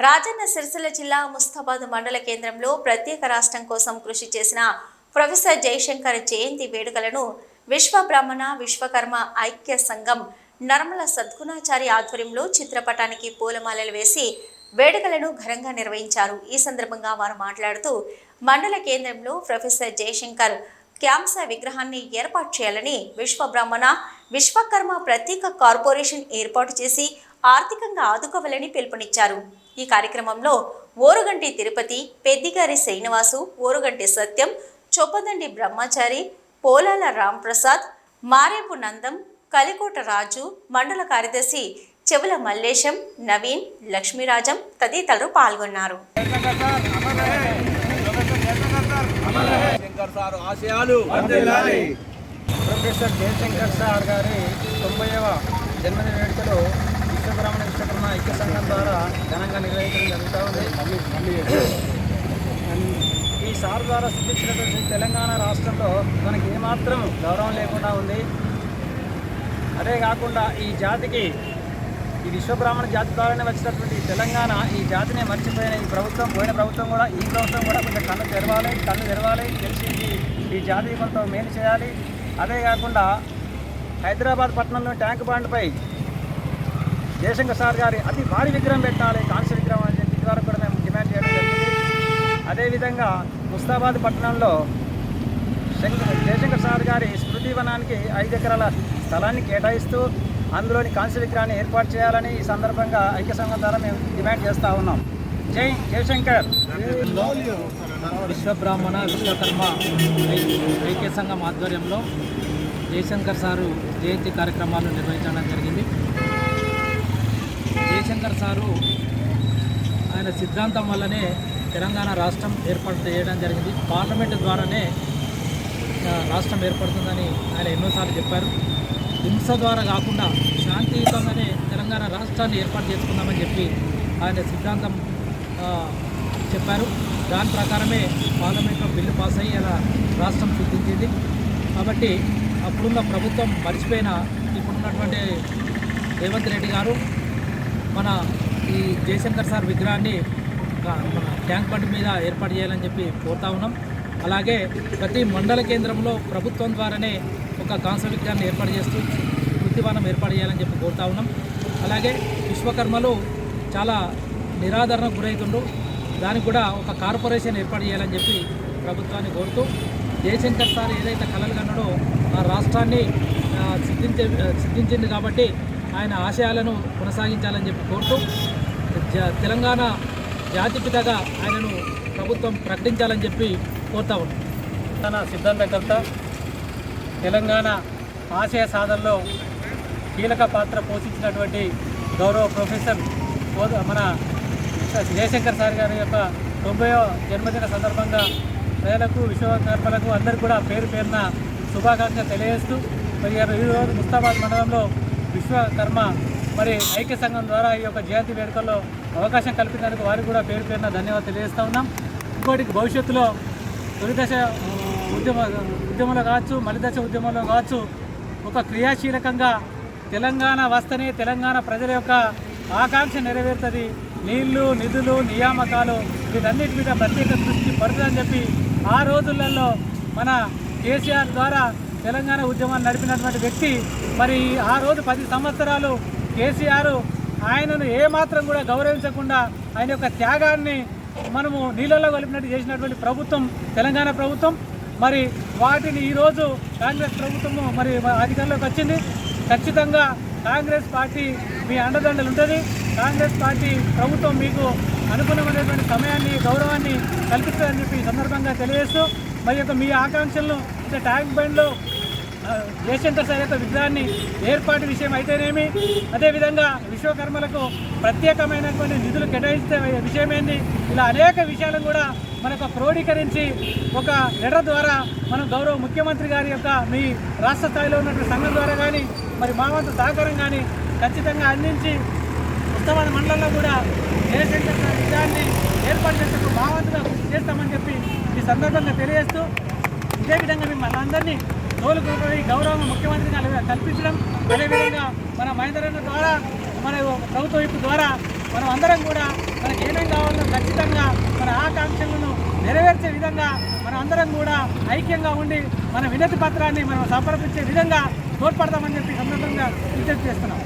రాజన్న సిరిసిల్ల జిల్లా ముస్తాబాద్ మండల కేంద్రంలో ప్రత్యేక రాష్ట్రం కోసం కృషి చేసిన ప్రొఫెసర్ జయశంకర్ జయంతి వేడుకలను విశ్వ బ్రాహ్మణ విశ్వకర్మ ఐక్య సంఘం నర్మల సద్గుణాచారి ఆధ్వర్యంలో చిత్రపటానికి పూలమాలలు వేసి వేడుకలను ఘనంగా నిర్వహించారు. ఈ సందర్భంగా వారు మాట్లాడుతూ మండల కేంద్రంలో ప్రొఫెసర్ జయశంకర్ క్యాంస విగ్రహాన్ని ఏర్పాటు చేయాలని విశ్వ బ్రాహ్మణ విశ్వకర్మ ప్రత్యేక కార్పొరేషన్ ఏర్పాటు చేసి ఆర్థికంగా ఆదుకోవాలని పిలుపునిచ్చారు. ఈ కార్యక్రమంలో ఓరుగంటి తిరుపతి పెద్దిగారి శ్రీనివాసు ఓరుగంటి సత్యం చొప్పదండి బ్రహ్మచారి పోలాల రాంప్రసాద్ మారేపు నందం కలికోట రాజు మండల కార్యదర్శి చెవుల మల్లేశం నవీన్ లక్ష్మీరాజం తదితరులు పాల్గొన్నారు. ప్రొఫెసర్ జయశంకర్ సార్ గారి తొంభైవ జన్మదిన వేడుకలు విశ్వబ్రాహ్మణ విశ్వకర్మ ఐక్య సంఘం ద్వారా ఘనంగా నిర్వహించడం జరుగుతూ ఉంది. ఈ సార్ ద్వారా సృష్టించినటువంటి తెలంగాణ రాష్ట్రంలో మనకి ఏమాత్రం గౌరవం లేకుండా ఉంది. అదే కాకుండా ఈ జాతికి ఈ విశ్వబ్రాహ్మణ జాతి ద్వారానే వచ్చినటువంటి తెలంగాణ ఈ జాతినే మర్చిపోయిన ఈ ప్రభుత్వం పోయిన ప్రభుత్వం కూడా ఈ ప్రభుత్వం కూడా కొంచెం కళ్ళు తెరవాలి కళ్ళు తెరవాలి తెలిసి ఈ- ఈ జాతికి కొంత మేలు చేయాలి. అదే కాకుండా హైదరాబాద్ పట్టణంలో ట్యాంక్ బాండ్పై జయశంకర్ సార్ గారి అతి భారీ విగ్రహం పెట్టాలి కాంస్య విగ్రహం అని చెప్పి ఇదివరకు కూడా మేము డిమాండ్ చేయడం జరిగింది. అదేవిధంగా ముస్తాబాద్ పట్టణంలో జయశంకర్ సార్ గారి స్మృతి వనానికి ఐదు ఎకరాల స్థలాన్ని కేటాయిస్తూ అందులోని కాంస్య విగ్రహాన్ని ఏర్పాటు చేయాలని ఈ సందర్భంగా ఐక్య సంఘం ద్వారా మేము డిమాండ్ చేస్తూ ఉన్నాం. జై జయశంకర్. విశ్వబ్రాహ్మణ విశ్వకర్మ ఐక్య సంఘం ఆధ్వర్యంలో జయశంకర్ సారు జయంతి కార్యక్రమాలు నిర్వహించడం జరిగింది. జయశంకర్ సారు ఆయన సిద్ధాంతం వల్లనే తెలంగాణ రాష్ట్రం ఏర్పాటు చేయడం జరిగింది. పార్లమెంట్ ద్వారానే రాష్ట్రం ఏర్పడుతుందని ఆయన ఎన్నోసార్లు చెప్పారు. హింస ద్వారా కాకుండా శాంతియుతంగానే తెలంగాణ రాష్ట్రాన్ని ఏర్పాటు చేసుకుందామని చెప్పి ఆయన సిద్ధాంతం చెప్పారు. దాని ప్రకారమే పార్లమెంట్లో బిల్లు పాస్ అయ్యి అలా రాష్ట్రం సిద్ధించింది. కాబట్టి అప్పుడున్న ప్రభుత్వం మర్చిపోయిన ఇప్పుడున్నటువంటి రేవంత్ రెడ్డి గారు మన ఈ జయశంకర్ సార్ విగ్రహాన్ని మన ట్యాంక్ బండ్ మీద ఏర్పాటు చేయాలని చెప్పి కోరుతా ఉన్నాం. అలాగే ప్రతి మండల కేంద్రంలో ప్రభుత్వం ద్వారానే ఒక కాంస విగ్రహాన్ని ఏర్పాటు చేస్తూ వృత్తివనం ఏర్పాటు చేయాలని చెప్పి కోరుతా ఉన్నాం. అలాగే విశ్వకర్మలు చాలా నిరాదరణకు గురవుతుండ్రు. దానికి కూడా ఒక కార్పొరేషన్ ఏర్పాటు చేయాలని చెప్పి ప్రభుత్వాన్ని కోరుతూ జయశంకర్ సార్ ఏదైతే కలలు కన్నాడో ఆ రాష్ట్రాన్ని సిద్ధించే సిద్ధించింది కాబట్టి ఆయన ఆశయాలను కొనసాగించాలని చెప్పి కోరుతూ జ- తెలంగాణ జాతిపితగా ఆయనను ప్రభుత్వం ప్రకటించాలని చెప్పి కోరుతా ఉన్నాం. తెలంగాణ సిద్ధాంతకర్త తెలంగాణ ఆశయ సాధనలో కీలక పాత్ర పోషించినటువంటి గౌరవ ప్రొఫెసర్ మన జయశంకర్ సార్ గారి యొక్క తొంభైవ జన్మదిన సందర్భంగా ప్రజలకు విశ్వకర్మలకు అందరికీ కూడా పేరు పేరున శుభాకాంక్షలు తెలియజేస్తూ మరి ఈరోజు ముస్తాబాద్ మండలంలో విశ్వకర్మ మరి ఐక్య సంఘం ద్వారా ఈ యొక్క జయంతి వేడుకల్లో అవకాశం కల్పించినందుకు వారికి కూడా పేరు పేరున ధన్యవాదాలు తెలియజేస్తూ ఉన్నాం. ఇంకోటి భవిష్యత్తులో తొలిదశ ఉద్యమ ఉద్యమంలో కావచ్చు మలిదశ ఉద్యమంలో కావచ్చు ఒక క్రియాశీలకంగా తెలంగాణ వస్తేనే తెలంగాణ ప్రజల యొక్క ఆకాంక్ష నెరవేరుతుంది. నీళ్ళు నిధులు నియామకాలు వీటన్నిటి మీద ప్రత్యేక దృష్టి పడుతుందని చెప్పి ఆ రోజులలో మన కేసీఆర్ ద్వారా తెలంగాణ ఉద్యమాన్ని నడిపినటువంటి వ్యక్తి. మరి ఆ రోజు పది సంవత్సరాలు కేసీఆర్ ఆయనను ఏమాత్రం కూడా గౌరవించకుండా ఆయన యొక్క త్యాగాన్ని మనము నీళ్ళలో కలిపినట్టు చేసినటువంటి ప్రభుత్వం తెలంగాణ ప్రభుత్వం. మరి వాటిని ఈరోజు కాంగ్రెస్ ప్రభుత్వము మరి అధికారంలోకి వచ్చింది. ఖచ్చితంగా కాంగ్రెస్ పార్టీ మీ అండదండలు ఉంటుంది. కాంగ్రెస్ పార్టీ ప్రభుత్వం మీకు అనుగుణమైనటువంటి సమయాన్ని గౌరవాన్ని కల్పిస్తుందని చెప్పి ఈ సందర్భంగా తెలియజేస్తూ మరి యొక్క మీ ఆకాంక్షలను ఇంకా ట్యాంక్ బండ్లో జయశంకర్ సార్ యొక్క విగ్రహాన్ని ఏర్పాటు విషయం అయితేనేమి? అదేవిధంగా విశ్వకర్మలకు ప్రత్యేకమైనటువంటి నిధులు కేటాయిస్తే విషయమేంది? ఇలా అనేక విషయాలను కూడా మనకు క్రోడీకరించి ఒక లెటర్ ద్వారా మనం గౌరవ ముఖ్యమంత్రి గారి యొక్క మీ రాష్ట్ర స్థాయిలో ఉన్నటువంటి సంఘం ద్వారా కానీ మరి మా వంతు సహకారం కానీ ఖచ్చితంగా అందించి ఉత్తమాన మండలంలో కూడా జయశంకర్ సార్ విగ్రహాన్ని ఏర్పాటు చేసేందుకు మా వంతుగా కృషి చేస్తామని చెప్పి ఈ సందర్భంగా తెలియజేస్తూ ఇదే విధంగా మిమ్మల్ని అందరినీ తోలుకుపోయి గౌరవం ముఖ్యమంత్రిని కల్పించడం అదేవిధంగా మన మహేందరన్న ద్వారా మన ప్రభుత్వ వైపు ద్వారా మనం అందరం కూడా మనకి ఏదైతే ఖచ్చితంగా మన ఆకాంక్షలను నెరవేర్చే విధంగా మన అందరం కూడా ఐక్యంగా ఉండి మన వినతి పత్రాన్ని మనం సమర్పించే విధంగా తోడ్పడతామని చెప్పి సందర్భంగా విజ్ఞప్తి చేస్తున్నాం.